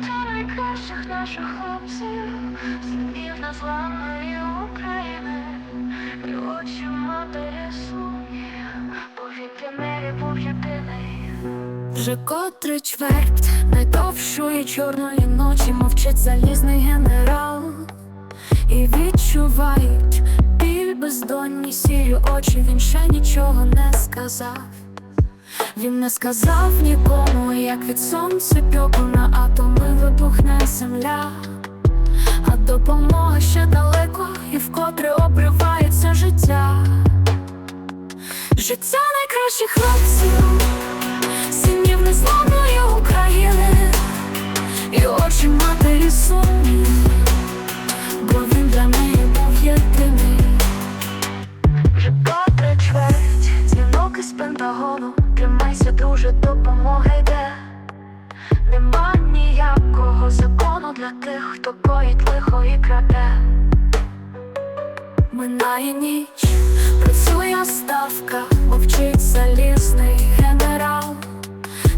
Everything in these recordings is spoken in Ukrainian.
Найкращих наших хлопців, синів незламної України, і очі матері сумні, бо він був єдиний. Вже котрий чверть найдовшої чорної ночі мовчить залізний генерал, і відчувають біль бездонні сірі очі, він ще нічого не сказав. Він не сказав нікому, як від сонця пьоку на атоми вибухне земля, а допомога ще далеко і вкотре обривається життя. Життя найкращих хлопців, Минає ніч, працює ставка, мовчить залізний генерал.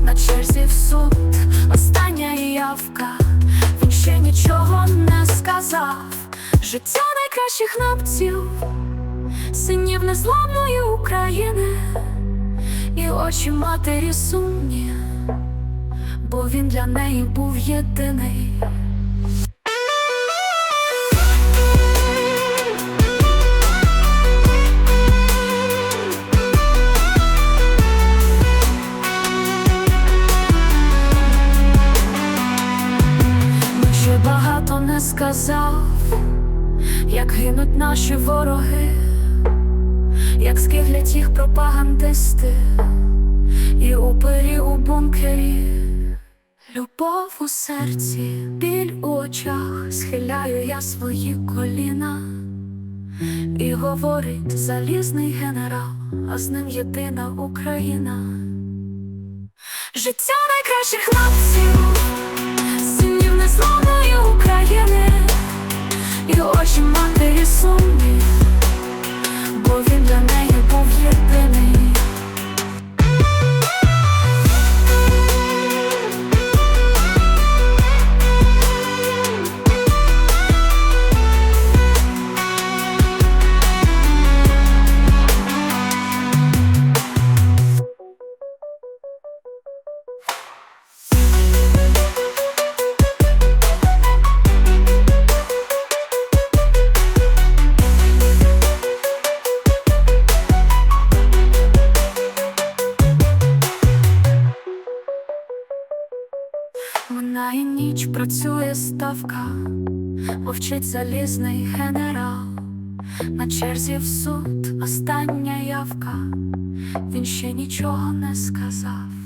На черзі в суд, остання явка Він ще нічого не сказав. Життя найкращих хлопців синів незламної України, і очі матері сумні, бо він для неї був єдиний. Сказав, як гинуть наші вороги як скиглять їх пропагандисти, і упирі у бункері, любов у серці, біль у очах, схиляю я свої коліна, і говорить залізний генерал, а з ним єдина Україна. Життя найкращих хлопців, матері Минає ніч, працює ставка, мовчить залізний генерал, на черзі в суд остання явка, він ще нічого не сказав.